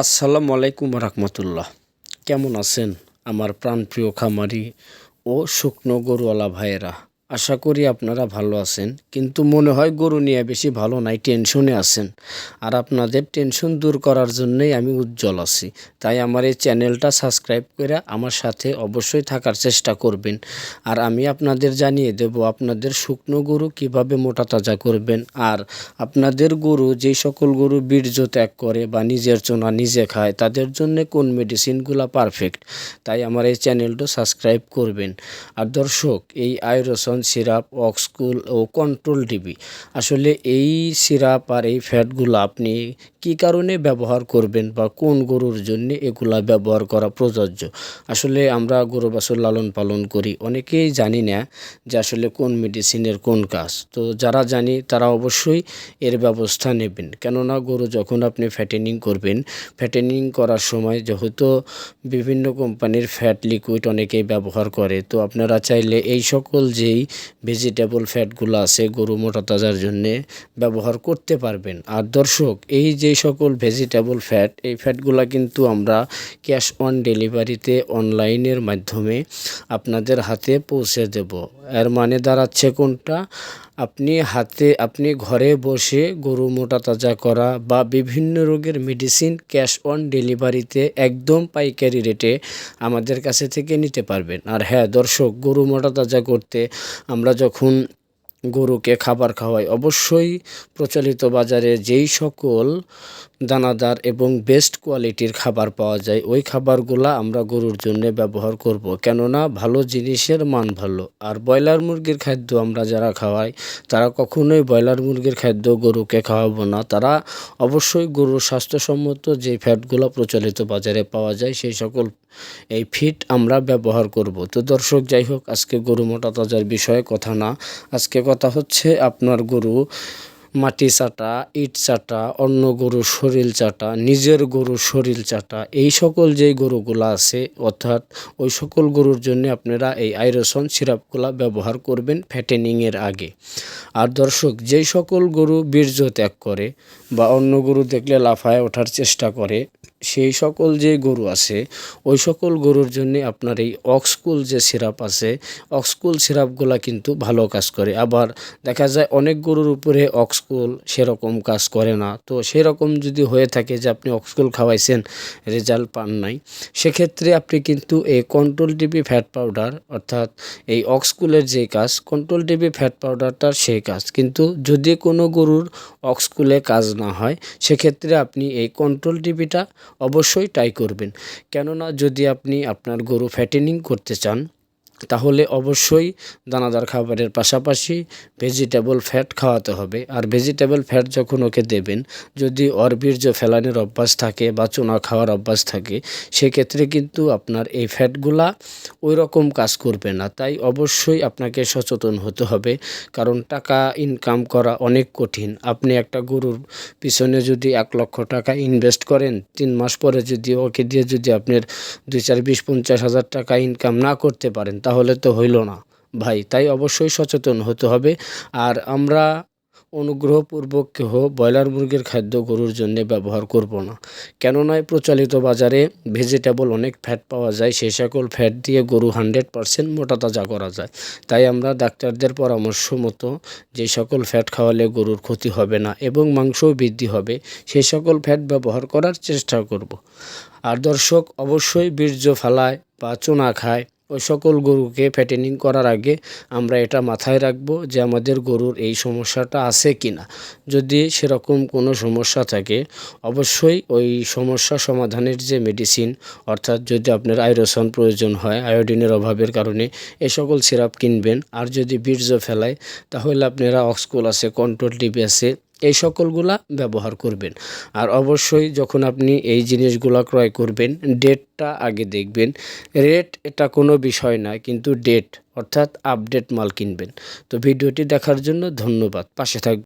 আসসালামু আলাইকুম রহমতুল্লাহ। কেমন আছেন আমার প্রাণপ্রিয় খামারি ও শুকনো গরুওয়ালা ভাইয়েরা? আশা করি আপনারা ভালো আছেন। কিন্তু মনে হয় গরু নিয়ে বেশি ভালো নাই, টেনশনে আছেন। আর আপনাদের টেনশন দূর করার জন্যই আমি উজ্জ্বল আছি। তাই আমার এই চ্যানেলটা সাবস্ক্রাইব করে আমার সাথে অবশ্যই থাকার চেষ্টা করবেন। আর আমি আপনাদের জানিয়ে দেব আপনাদের শুকনো গরু কীভাবে মোটা তাজা করবেন। আর আপনাদের গরু যেই সকল গরু বীর্য ত্যাগ করে বা নিজের চোনা নিজে খায়, তাদের জন্য কোন মেডিসিনগুলো পারফেক্ট? তাই আমার এই চ্যানেলটা সাবস্ক্রাইব করবেন। আর দর্শক, এই আয়ুরসন সিরাপ অক্সকুল ও কন্ট্রোল ডিবি আসলে এই সিরাপ আর এই ফ্যাটগুলো আপনি কি কারণে ব্যবহার করবেন বা কোন গরুর জন্য এগুলা ব্যবহার করা প্রযোজ্য? আসলে আমরা গরু বাছুর লালন পালন করি, অনেকেই জানি না যে আসলে কোন মেডিসিনের কোন কাজ। তো যারা জানি তারা অবশ্যই এর ব্যবস্থা নেবেন। কেননা গরু যখন আপনি ফ্যাটেনিং করবেন ফ্যাটেনিং করার সময় যেহেতু বিভিন্ন কোম্পানির ফ্যাট লিকুইড অনেকেই ব্যবহার করে, তো আপনারা চাইলে এই সকল যেই ভেজিটেবল ফ্যাটগুলো আছে গরু মোটা তাজার জন্যে ব্যবহার করতে পারবেন। আর দর্শক, এই যে সকল ভেজিটেবল ফ্যাট এই ফ্যাটগুলো কিন্তু আমরা ক্যাশ অন ডেলিভারিতে অনলাইনের মাধ্যমে আপনাদের হাতে পৌঁছে দেব। এর মানে দাঁড়াচ্ছে কোনটা? আপনি হাতে, আপনি ঘরে বসে গরু মোটা তাজা করা বা বিভিন্ন রোগের মেডিসিন ক্যাশ অন ডেলিভারিতে একদম পাইকারি রেটে আমাদের কাছে থেকে নিতে পারবেন। আর হ্যাঁ দর্শক, গরু মোটা তাজা করতে আমরা যখন গরুকে খাবার খাওয়াই অবশ্যই প্রচলিত বাজারে যেই সকল দানাদার এবং বেস্ট কোয়ালিটির খাবার পাওয়া যায়। ওই খাবারগুলো আমরা গরুর জন্য ব্যবহার করব। কেননা ভালো জিনিসের মান ভালো। আর ব্রয়লার মুরগির খাদ্য আমরা যারা খাওয়াই, তারা কখনোই ব্রয়লার মুরগির খাদ্য গরুকে খাওয়াবো না। তারা অবশ্যই গরুর স্বাস্থ্যসম্মত যে ফ্যাটগুলো প্রচলিত বাজারে পাওয়া যায়, সেই সকল এই ফিট আমরা ব্যবহার করব। তো দর্শক, যাই হোক, আজকে গরু মোটা তাজার বিষয়ে কথা না। আজকে কথা হচ্ছে আপনার গরু মাটি চাটা, ইট চাটা অন্য গরুর শরীর চাটা, নিজের গরুর শরীর চাটা, এই সকল যেই গরুগুলো আছে, অর্থাৎ ওই সকল গরুর জন্য আপনারা এই আইরসন সিরাপগুলো ব্যবহার করবেন ফ্যাটেনিংয়ের আগে। আর দর্শক, যেই সকল গরু বীর্য ত্যাগ করে বা অন্য গরু দেখলে লাফায় ওঠার চেষ্টা করে, সেই সকল যে গরু আছে, ওই সকল গরুর জন্য আপনার এই অক্সকুল যে সিরাপ আছে, অক্সকুল সিরাপগুলা কিন্তু ভালো কাজ করে। আবার দেখা যায় অনেক গরুর উপরে অক্সকুল সেরকম কাজ করে না। তো সেরকম যদি হয়ে থাকে যে আপনি অক্সকুল খাওয়াইছেন রেজাল্ট পান নাই, সেক্ষেত্রে আপনি কিন্তু এই কন্ট্রোল টিপি ফ্যাট পাউডার অর্থাৎ এই অক্সকুলের যে কাজ কন্ট্রোল টিপি ফ্যাট পাউডারটার সেই কাজ। কিন্তু যদি কোনো গরুর অক্সকুলে কাজ না হয়, সেক্ষেত্রে আপনি এই কন্ট্রোল টিপিটা অবশ্যই ট্রাই করবেন। কেননা যদি আপনি আপনার গরু ফ্যাটেনিং করতে চান তাহলে অবশ্যই দানাদার খাবারের পাশাপাশি ভেজিটেবল ফ্যাট খাওয়াতে হবে। আর ভেজিটেবল ফ্যাট যখন ওকে দেবেন, যদি অরবীর্য ফেলানোর অভ্যাস থাকে বা চুনা খাওয়ার অভ্যাস থাকে, সেক্ষেত্রে কিন্তু আপনার এই ফ্যাটগুলা ওই রকম কাজ করবে না। তাই অবশ্যই আপনাকে সচেতন হতে হবে। কারণ টাকা ইনকাম করা অনেক কঠিন। আপনি একটা গরুর পিছনে যদি এক লক্ষ টাকা ইনভেস্ট করেন, তিন মাস পরে যদি ওকে দিয়ে যদি আপনার দুই চার বিশ পঞ্চাশ হাজার টাকা ইনকাম না করতে পারেন তাহলে তো হইল না। ভাই, তাই অবশ্যই সচেতন হতে হবে। আর আমরা অনুগ্রহপূর্বক কেহ ব্রয়লার মুরগির খাদ্য গরুর জন্য ব্যবহার করব না। কেননা প্রচলিত বাজারে ভেজিটেবল অনেক ফ্যাট পাওয়া যায় সেই সকল ফ্যাট দিয়ে গরু হান্ড্রেড পারসেন্ট মোটা তাজা করা যায়। তাই আমরা ডাক্তারদের পরামর্শ মতো যে সকল ফ্যাট খাওয়ালে গরুর ক্ষতি হবে না এবং মাংসও বৃদ্ধি হবে সেই সকল ফ্যাট ব্যবহার করার চেষ্টা করব। আর দর্শক, অবশ্যই বীর্য ফালায় বা চুনা খায় ওই সকল গরুকে ফ্যাটেনিং করার আগে আমরা এটা মাথায় রাখব যে আমাদের গরুর এই সমস্যাটা আছে কি না যদি সেরকম কোনো সমস্যা থাকে, অবশ্যই ওই সমস্যা সমাধানের যে মেডিসিন অর্থাৎ যদি আপনার আয়রসন প্রয়োজন হয়, আয়োডিনের অভাবের কারণে এ সকল সিরাপ কিনবেন। আর যদি বীর্য ফেলায়, তাহলে আপনারা অক্সকুল আছে কন্ট্রোল টিভি আছে এই সকলগুলা ব্যবহার করবেন। আর অবশ্যই যখন আপনি এই জিনিসগুলো ক্রয় করবেন, ডেটটা আগে দেখবেন। রেট এটা কোনো বিষয় না, কিন্তু ডেট, অর্থাৎ আপডেট মাল কিনবেন। তো ভিডিওটি দেখার জন্য ধন্যবাদ। পাশে থাকবেন